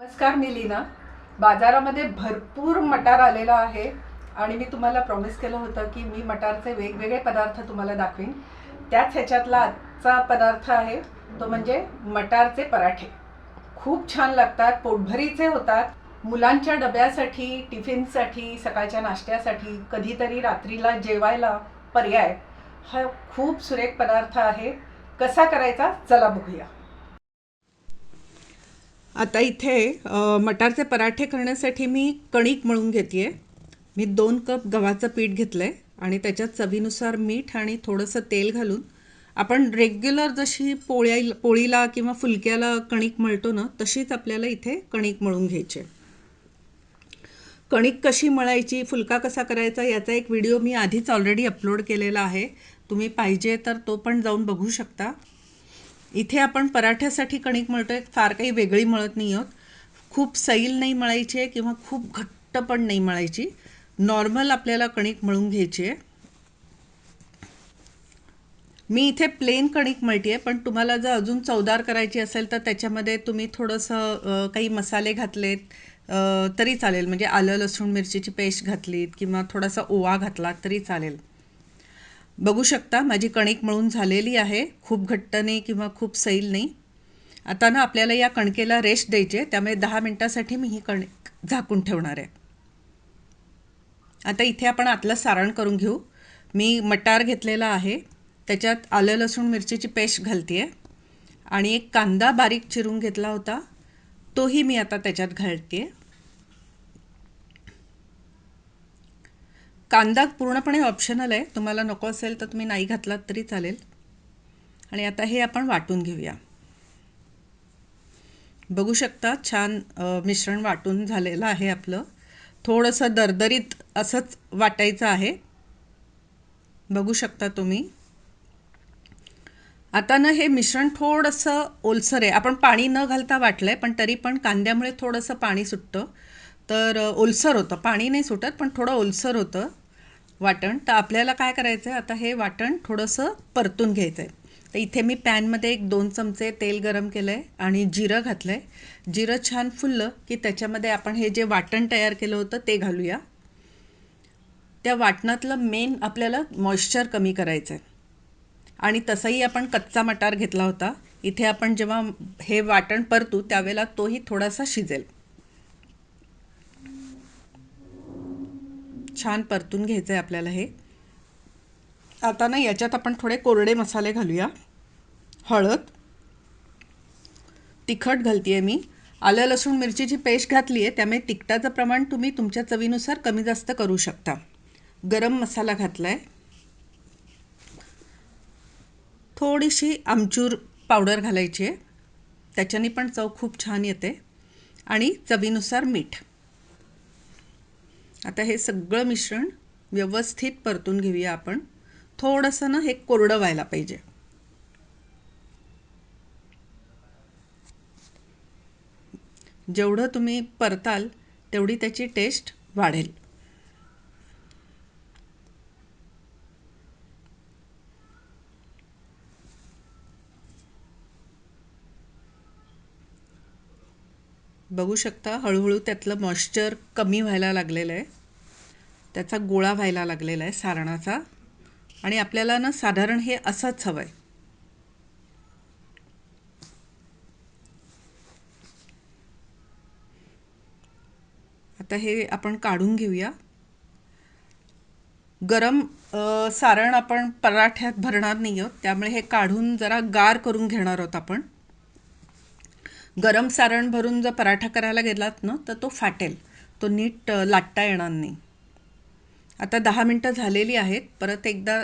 नमस्कार मी लीना. बाजारामध्ये भरपूर मटार आलेला आहे आणि मी तुम्हाला प्रॉमिस केलं होतं की मी मटारचे वेगवेगळे पदार्थ तुम्हाला दाखवीन. त्याच ह्याच्यातला आजचा पदार्थ आहे तो म्हणजे मटारचे पराठे. खूप छान लागतात पोटभरीचे होतात. मुलांच्या डब्यासाठी टिफिनसाठी सकाळच्या नाश्त्यासाठी कधीतरी रात्रीला जेवायला पर्याय. हा खूप सुरेख पदार्थ आहे. कसा करायचा? चला बघूया. आता इथे मटारचे पराठे करण्यासाठी मी कणिक मळून घेते मी दोन कप गव्हाचं पीठ घेतलं आहे आणि त्याच्यात चवीनुसार मीठ आणि थोडंसं तेल घालून आपण रेग्युलर जशी पोळ्या पोळीला किंवा फुलक्याला कणिक मळतो ना तशीच आपल्याला इथे कणिक मळून घ्यायची कणिक कशी मळायची फुलका कसा करायचा याचा एक व्हिडिओ मी आधीच ऑलरेडी अपलोड केलेला आहे. तुम्ही पाहिजे तर तो पण जाऊन बघू शकता. इथे आपण पराठ्यासाठी कणिक मळतोय. फार काही वेगळी मळत नाही आहोत. खूप सैल नाही मळायची आहे किंवा खूप घट्ट पण नाही मळायची. नॉर्मल आपल्याला कणिक मळून घ्यायची आहे. मी इथे प्लेन कणिक मळते आहे पण तुम्हाला जर अजून चवदार करायची असेल तर त्याच्यामध्ये तुम्ही थोडंसं काही मसाले घातलेत तरी चालेल. म्हणजे आलं लसूण मिरचीची पेस्ट घातलीत किंवा थोडासा ओवा घातला तरी चालेल. बघू शकता माझी कणिक मळून झालेली आहे. खूप घट्ट नाही किंवा खूप सैल नाही. आता ना आपल्याला या कणकेला रेस्ट द्यायची आहे. त्यामुळे दहा मिनटासाठी मी ही कणिक झाकून ठेवणार आहे. आता इथे आपण आतलं सारण करून घेऊ. मी मटार घेतलेला आहे. त्याच्यात आलं लसूण मिरचीची पेस्ट घालते आहे आणि एक कांदा बारीक चिरून घेतला होता. तोही मी आता त्याच्यात घालते आहे कांदा पूर्णपणे ऑप्शनल आहे. तुम्हाला नको असेल तर तुम्ही नाही घातलात तरी चालेल. आणि आता हे आपण वाटून घेऊया. बघू शकता छान मिश्रण वाटून झालेलं आहे आपलं. थोडंसं दरदरीत असंच वाटायचं आहे. बघू शकता तुम्ही. आता ना हे मिश्रण थोडंसं ओलसर आहे. आपण पाणी न घालता वाटलं आहे पण तरी पण कांद्यामुळे थोडंसं पाणी सुटतं. तर ओलसर होतं. पाणी नाही सुटत पण थोडं ओलसर होतं. वाटण. तर आपल्याला काय करायचं आहे आता हे वाटण थोडंसं परतून घ्यायचं आहे तर इथे मी पॅनमध्ये एक दोन चमचे तेल गरम केलं आहे आणि जिरं घातलं आहे जिरं छान फुललं की त्याच्यामध्ये आपण हे जे वाटण तयार केलं होतं ते घालूया. त्या वाटणातलं मेन आपल्याला मॉइश्चर कमी करायचं आहे आणि तसंही आपण कच्चा मटार घेतला होता. इथे आपण जेव्हा हे वाटण परतू त्यावेळेला तोही थोडासा शिजेल. छान परतून घ्यायचं आहे आपल्याला हे. आता ना याच्यात आपण थोडे कोरडे मसाले घालूया. हळद. तिखट घालते आहे मी. आलं लसूण मिरचीची पेस्ट घातली आहे त्यामुळे तिखटाचं प्रमाण तुम्ही तुमच्या चवीनुसार कमी जास्त करू शकता. गरम मसाला घातला आहे थोडीशी आमचूर पावडर घालायची आहे. त्याच्याने पण चव खूप छान येते. आणि चवीनुसार मीठ. आता हे सगळं मिश्रण व्यवस्थित परतून घेऊया आपण. थोडंसं ना हे कोरडं व्हायला पाहिजे. जेवढं तुम्ही परताल तेवढी त्याची टेस्ट वाढेल. बघू शकता हळूहळू त्यातलं मॉइश्चर कमी व्हायला लागलेलं आहे. त्याचा गोळा व्हायला लागलेला आहे सारणाचा. आणि आपल्याला ना साधारण हे असंच हवं आहे आता हे आपण काढून घेऊया. गरम सारण आपण पराठ्यात भरणार नाही आहोत. त्यामुळे हे काढून जरा गार करून घेणार आहोत आपण. गरम सारण भरून जर पराठा करायला गेलात ना तर तो फाटेल. तो नीट लाटता येणार नाही. आता दहा मिनटं झालेली आहेत. परत एकदा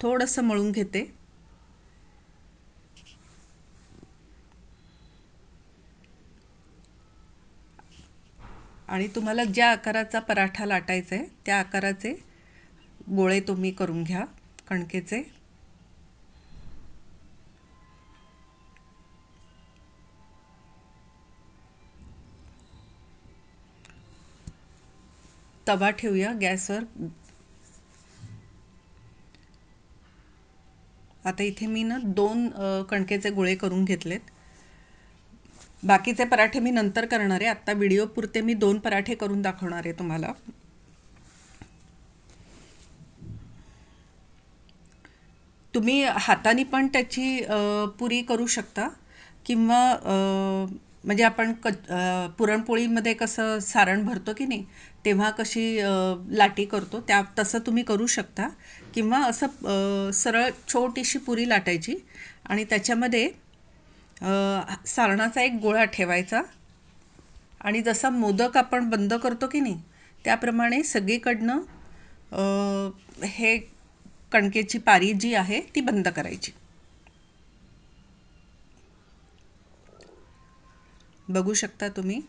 थोडंसं मळून घेते. आणि तुम्हाला ज्या आकाराचा पराठा लाटायचा आहे त्या आकाराचे गोळे तुम्ही करून घ्या कणकेचे. तवा ठेवूया गॅसवर. आता इथे मी ना दोन कणकेचे गोळे करून घेतलेत. बाकीचे पराठे मी नंतर करणार आहे. आत्ता व्हिडिओ पुरते मी दोन पराठे करून दाखवणार आहे तुम्हाला. तुम्ही हाताने पण त्याची पुरी करू शकता किंवा म्हणजे आपण क पुरणपोळीमध्ये कसं सारण भरतो की नाही तेव्हा कशी लाटी करतो त्या तसं तुम्ही करू शकता. किंवा असं सरळ छोटीशी पुरी लाटायची आणि त्याच्यामध्ये सारणाचा एक गोळा ठेवायचा. आणि जसा मोदक आपण बंद करतो की नाही त्याप्रमाणे सगळीकडनं हे कणकेची पारी जी आहे ती बंद करायची. बघू शकता तुम्ही.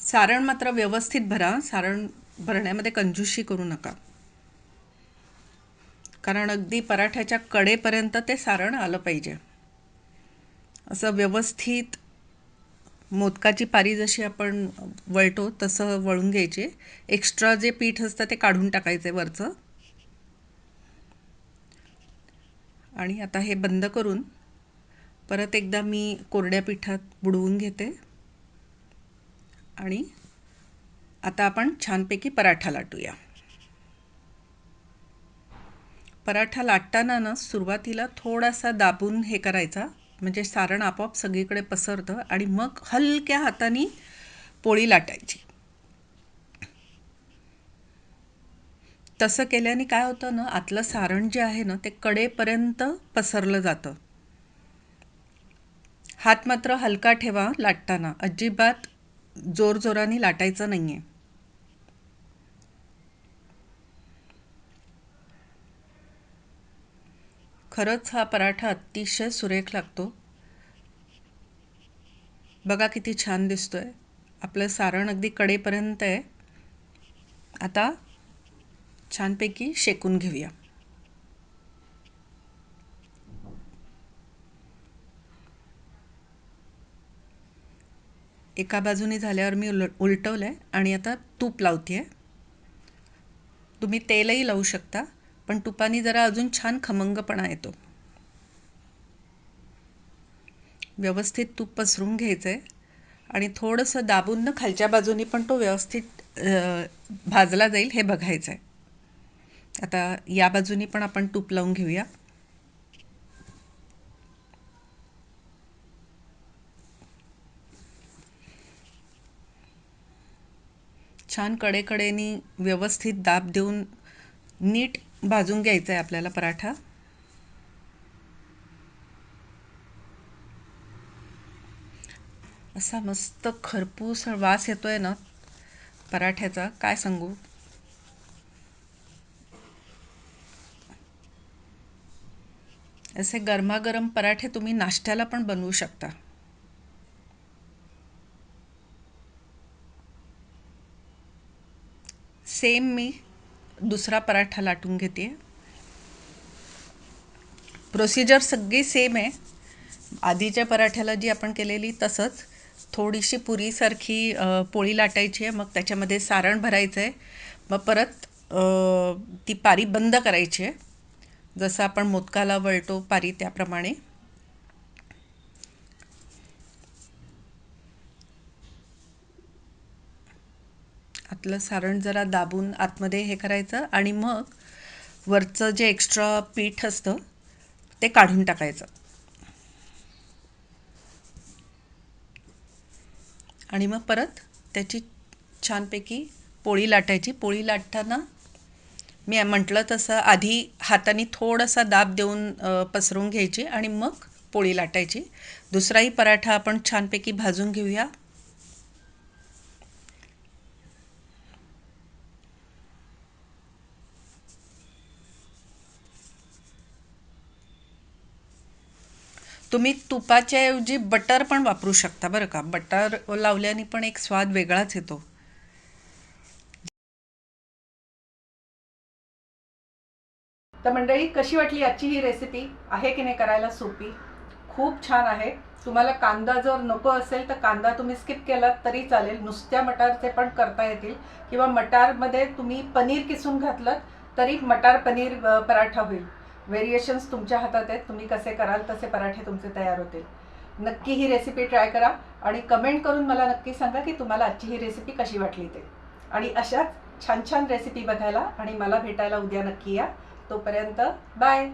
सारण मात्र व्यवस्थित भरा. सारण भरण्यामध्ये कंजूशी करू नका. कारण अगदी पराठ्याच्या कडेपर्यंत ते सारण आलं पाहिजे. असं व्यवस्थित मोदकाची पारी जशी आपण वळतो तसं वळून घ्यायचे. एक्स्ट्रा जे पीठ असतं ते काढून टाकायचे वरचं. आणि आता हे बंद करून परत एकदा मी कोरड्या पिठात बुडवून घेते. आणि आता आपण छानपैकी पराठा लाटूया. पराठा लाटताना ना सुरुवातीला थोडासा दाबून हे करायचा. म्हणजे सारण आपोआप सगळीकडे पसरतं आणि मग हलक्या हाताने पोळी लाटायची. तसं केल्याने काय होतं ना आतलं सारण जे आहे ना ते कडेपर्यंत पसरलं जातं. हात मात्र हलका ठेवा लाटताना. अजिबात जोरजोराने लाटायचं नाही आहे खरंच हा पराठा अतिशय सुरेख लागतो. बघा किती छान दिसतोय. आपलं सारण अगदी कडेपर्यंत आहे. आता छानपैकी शेकून घेऊया. एका बाजूने झाल्यावर मी उल उलटवलं आहे आणि आता तूप लावते आहे तुम्ही तेलही लावू शकता पण तुपाने जरा अजून छान खमंगपणा येतो. व्यवस्थित तूप पसरून घ्यायचं आहे आणि थोडंसं दाबून ना खालच्या बाजूनी पण तो व्यवस्थित भाजला जाईल हे बघायचं आहे आता या बाजूनी पण आपण तूप लावून घेऊया. छान कडेकडेनी व्यवस्थित दाब देऊन नीट भाजून घ्यायचा आहे आपल्याला पराठा. असा मस्त खरपूस वास येतोय ना पराठ्याचा. काय सांगू? असे गरमागरम पराठे तुम्ही नाश्त्याला पण बनवू शकता. सेम मी दुसरा पराठा लाटून घेते. प्रोसिजर सगळी सेम आहे. आधीच्या पराठ्याला जी आपण केलेली तसंच. थोडीशी पुरीसारखी पोळी लाटायची आहे मग त्याच्यामध्ये सारण भरायचं आहे. मग परत ती पारी बंद करायची आहे. जसं आपण मोदकाला वळतो पारी त्याप्रमाणे. आतलं सारण जरा दाबून आतमध्ये हे करायचं आणि मग वरचं जे एक्स्ट्रा पीठ असतं ते काढून टाकायचं. आणि मग परत त्याची छानपैकी पोळी लाटायची. पोळी लाटताना मी म्हटलं तसं आधी हाताने थोडासा दाब देऊन पसरून घ्यायची आणि मग पोळी लाटायची. दुसराही पराठा आपण छानपैकी भाजून घेऊया. तुम्ही तुपाच्या ऐवजी बटर पण वापरू शकता बरं का. बटर लावल्याने पण एक स्वाद वेगळाच येतो. तर मंडळी कशी वाटली आजची ही रेसिपी आहे की नाही करायला सोपी? खूप छान आहे. तुम्हाला कांदा जर नको असेल तर कांदा तुम्ही स्किप केलात तरी चालेल. नुसत्या मटारचे पण करता येतील. किंवा मटारमध्ये तुम्ही पनीर किसून घातलं तरी मटार पनीर पराठा होईल. व्हेरिएशन्स तुमच्या हातात आहेत. तुम्ही कसे कराल तसे पराठे तुमचे तयार होतील. नक्की ही रेसिपी ट्राय करा आणि कमेंट करून मला नक्की सांगा की तुम्हाला आजची ही रेसिपी कशी वाटली ते. आणि अशाच छान छान रेसिपी बघायला आणि मला भेटायला उद्या नक्की या. तोपर्यंत बाय